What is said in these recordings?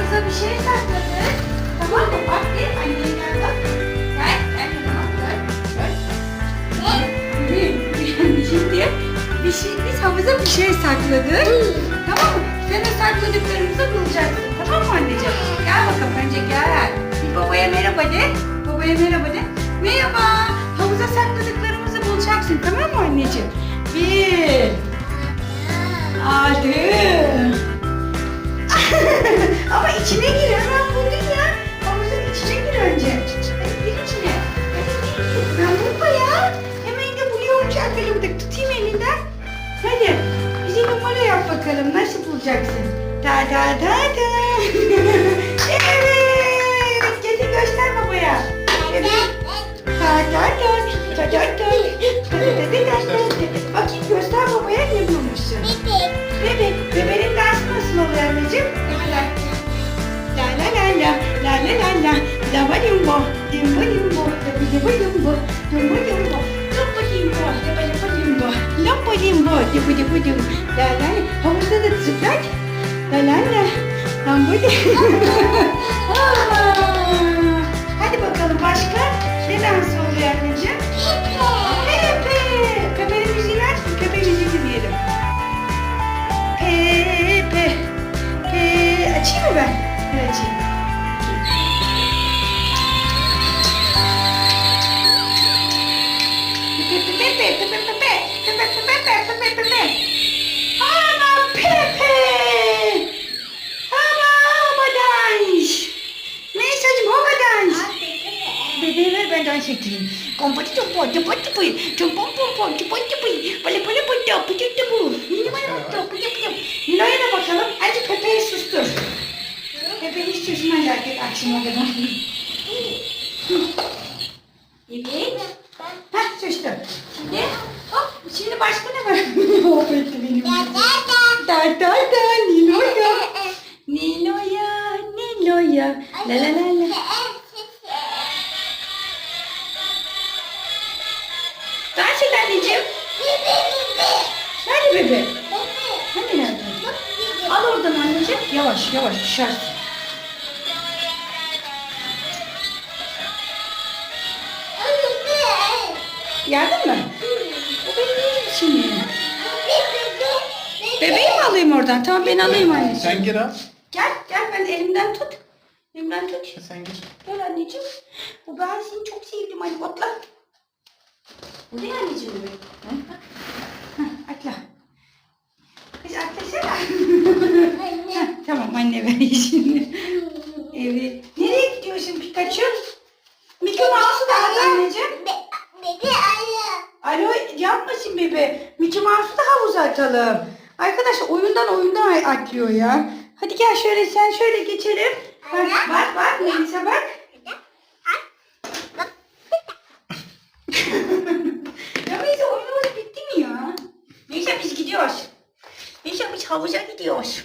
bir şey sakladık. Tamam mı? Bak bir anneye gel bak. Gel. Gel yanıma. Gel. Gel. Şimdi bir şey, biz havuza bir şey sakladık. Tamam mı? Sen o sakladıklarımızı bulacaksın. Tamam mı anneciğim? Gel bakalım önce gel. Bir babaya merhaba de. Babaya merhaba de. Merhaba. Havuza sakladıklarımızı bulacaksın. Tamam mı anneciğim? Bir. Hadi. Ama içine gir hemen buldun ya. Havuzun içine gir önce. Hadi gir içine. Hadi. Ben bulma ya. Hemen de buluyorum çarpıyla burada. Tutayım elinden. Hadi. Bize numara yap bakalım. Nasıl bulacaksın? Ta ta ta ta. evet. Getir göster babaya. Evet. Ta ta ta. Ta ta ta. Ta ta ta ta ля-ля-ля, давай йому, диви йому, диви йому, диви йому, лопоїмо, диви лопоїмо, лопоїмо, диви диви диви, ля-ля, а ось це цитать, ля-ля-ля, там буде. topu topu, topu topu, pala pala pala topu topu. Yine bana topu topu. Nilo'ya da bakalım. Hadi Pepe'yi sustur. Pepe hiç susmaz artık akşama kadar. Evet. Hah sustum. Şimdi hop şimdi başka ne var? Hop etti benim. Da da da Nilo'ya. Nilo'ya, Nilo'ya. La la la la. Yavaş yavaş düşersin. Geldin mi? O benim şimdi. Bebeği mi alayım oradan? Tamam ben alayım anneciğim. Sen gir ha. Gel gel ben elimden tut. Elimden tut. Sen gir. Gel anneciğim. Bu ben seni çok sevdim hadi atla. Bu ne anneciğim bebek? Hah, Atla. Kız atlasana. Hah, tamam anne ver şimdi. Evet. Nereye gidiyorsun Pikachu? Mickey Mouse'u da al anneciğim. Alo yapmasın bebe. Mickey Mouse'u da havuza atalım. Arkadaşlar oyundan oyundan atlıyor ya. Hadi gel şöyle sen şöyle geçelim. Bak bak bak Melisa bak. Ya Melisa oyunumuz bitti mi ya? Melisa biz gidiyoruz. Melisa biz havuza gidiyoruz.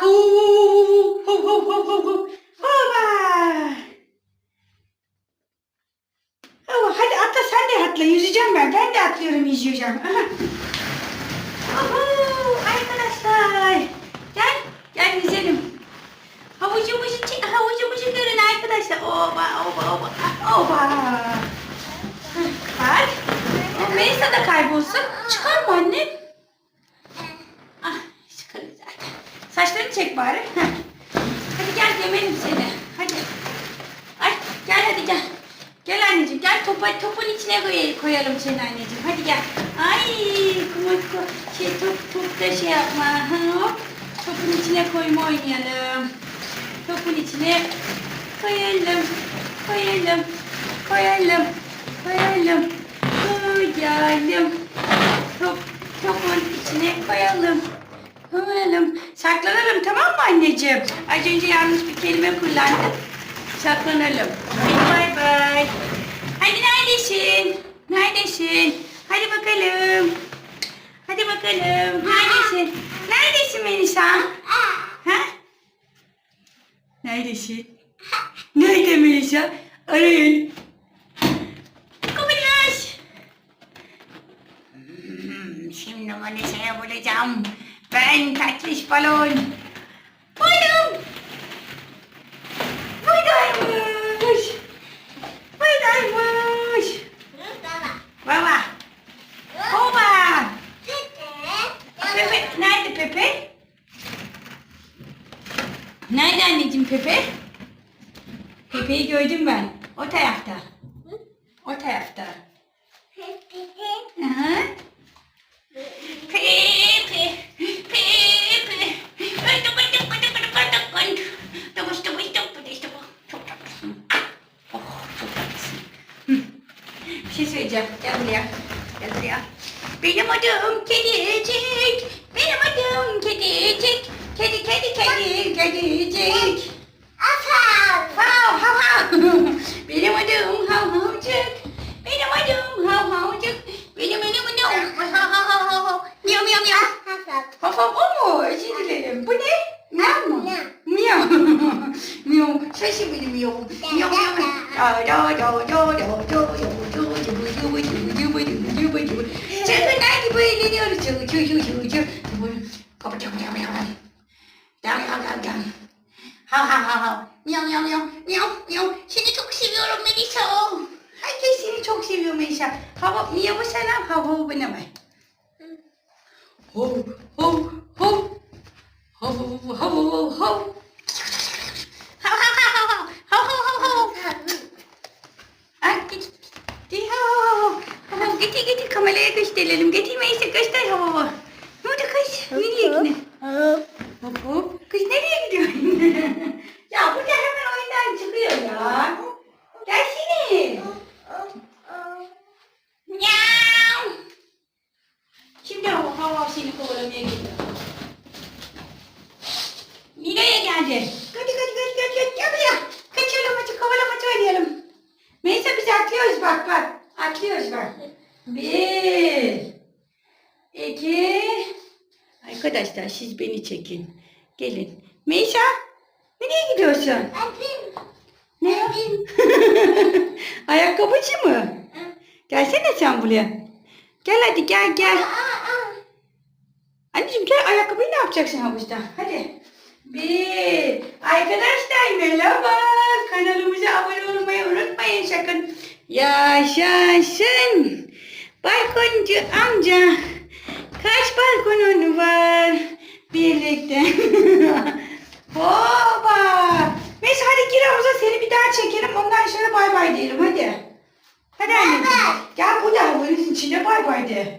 Hu. Baba. Baba hadi atla sen de atla. Yüzeceğim ben. Ben de atlıyorum yüzeceğim. Aha. Arkadaşlar. Gel. Gel yüzelim. Havucumuzu, havucumuzu görün arkadaşlar. Oba oba oba. Oba. Bak. O Melisa da kaybolsun. Çıkar mı anne? Bari. Heh. Hadi gel gömelim seni. Hadi. Ay gel hadi gel. Gel anneciğim gel topa, topun içine koy, koyalım seni anneciğim. Hadi gel. Ay kuma, ko- şey, top, top da şey yapma. Hop. Topun içine koyma oynayalım. Topun içine koyalım, koyalım, koyalım, koyalım, koyalım. Top, topun içine koyalım, koyalım. Saklanalım anneciğim? Az önce yanlış bir kelime kullandım. Saklanalım. Bay bay. Hadi neredesin? Neredesin? Hadi bakalım. Hadi bakalım. Neredesin? Neredesin Melisa? Ha? Neredesin? Nerede Melisa? Arayın. Kubilaj. Hmm, Şimdi Melisa'ya bulacağım. Ben tatlış balon. Buldum. Buradaymış. Buradaymış. Baba. Baba. Pepe. Nerede Pepe? Nerede anneciğim Pepe? Pepe'yi gördüm ben. O tarafta. O tarafta. Aha. Pepe. Pepe. Çok tatlısın. Oh, çok tatlısın. Hı. Bir şey söyleyeceğim. Gel buraya. Gel buraya. Benim adım Kedicik. Benim adım Kedicik. Kedi kedi kedi kedicik. Hav hav hav. Benim adım hav havcık. Benim adım hav havcık. Benim benim adım hav hav hav hav hav. Miyav miyav miyav. Hav hav o mu? Özür dilerim. Bu ne? Miyav mı? Miyav. Miyav. Şaşı benim miyav. Miyav miyav. Da da da da da da Çılgınlar gibi Çıl çıl çıl çıl çıl. Kapı çıl çıl çıl. Dam dam dam dam. Ha ha ha ha. Miyav miyav miyav. Miyav miyav. Seni çok seviyorum Melisa. Herkes seni çok seviyor Melisa. Hava miyavı selam. Hava bana ver. Hov hov hov. Hov hov hov hov. Hav hav hav hav. Hav hav hav hav. Ay git. Di hav. Hav getir getir kameraya gösterelim. Getir Melisa göster hav hav. Ne oldu kız? Nereye gidiyorsun? Hop hop. Kız nereye gidiyorsun? ya bu da hemen oyundan çıkıyor ya. Gelsene. Miau. Şimdi hava hava seni kovalamaya geliyor. Nereye geldi? Hadi hadi hadi hadi hadi gel buraya. Kaçalım hadi kovalamaca oynayalım. Neyse biz atlıyoruz bak bak. Atlıyoruz bak. Bir. iki. Arkadaşlar siz beni çekin. Gelin. Meysha. Nereye gidiyorsun? Ne? Ayakkabıcı mı? Gelsene sen buraya. Gel hadi gel gel. Anneciğim gel ayakkabıyı ne yapacaksın havuzda? Hadi. Bir. Arkadaşlar merhaba. Kanalımıza abone olmayı unutmayın sakın. Yaşasın. Balkoncu amca. Kaç balkonun var? Birlikte. Hoba. Neyse hadi gir havuza seni bir daha çekelim. Ondan sonra bay bay diyelim hadi. Hadi anneciğim. Gel bu da havuzun içinde bay bay de.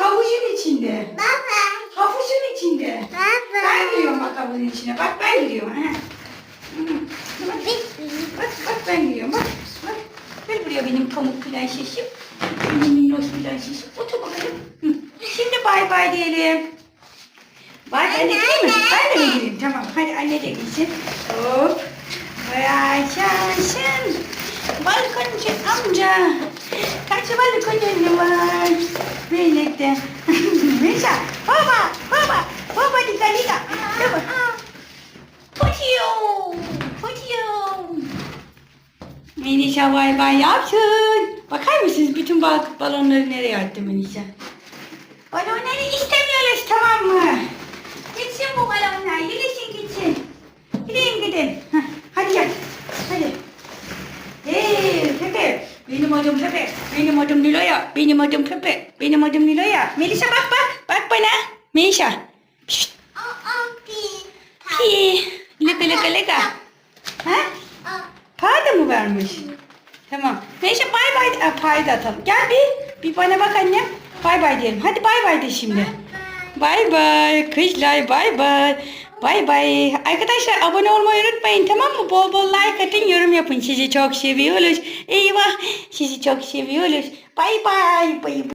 Havuzun içinde. Havuzun içinde. Ben giriyorum bak havuzun içine. Bak ben giriyorum. Ha. Bak bak ben giriyorum bak. Buraya benim pamuk prensesim. Benim minnoş prensesim. Otur bakalım. Şimdi bay bay diyelim. Bay bay de değil mi? Ben de mi gireyim? Tamam. Hadi anne de gitsin. Hop. Yaşasın. Balkoncu amca. Kaç balkonun var? Birlikte. Mesela. Baba. Baba. Baba dikkat dikkat. Baba. Putuyor. Melisa bay bay yapsın. Bakar mısınız bütün bal balonları nereye attı Melisa? Balonları istemiyoruz tamam mı? Gitsin bu balonlar. Yürüsün gitsin. Gidin gidin. Heh, Hadi gel. Hadi. Hey Pepe. Benim adım Pepe. Benim adım Nilo'ya. Benim adım Pepe. Benim adım Nilo'ya. Melisa bak bak. Bak bana. Melisa. Tamam. Neyse bay bay e, pay da atalım. Gel bir bir bana bak annem. Bay bay diyelim. Hadi bay bay de şimdi. Bay bay kızlar bay bay. Bay bay. Arkadaşlar abone olmayı unutmayın tamam mı? Bol bol like atın, yorum yapın. Sizi çok seviyoruz. Eyvah. Sizi çok seviyoruz. Bay bay. Bay bay.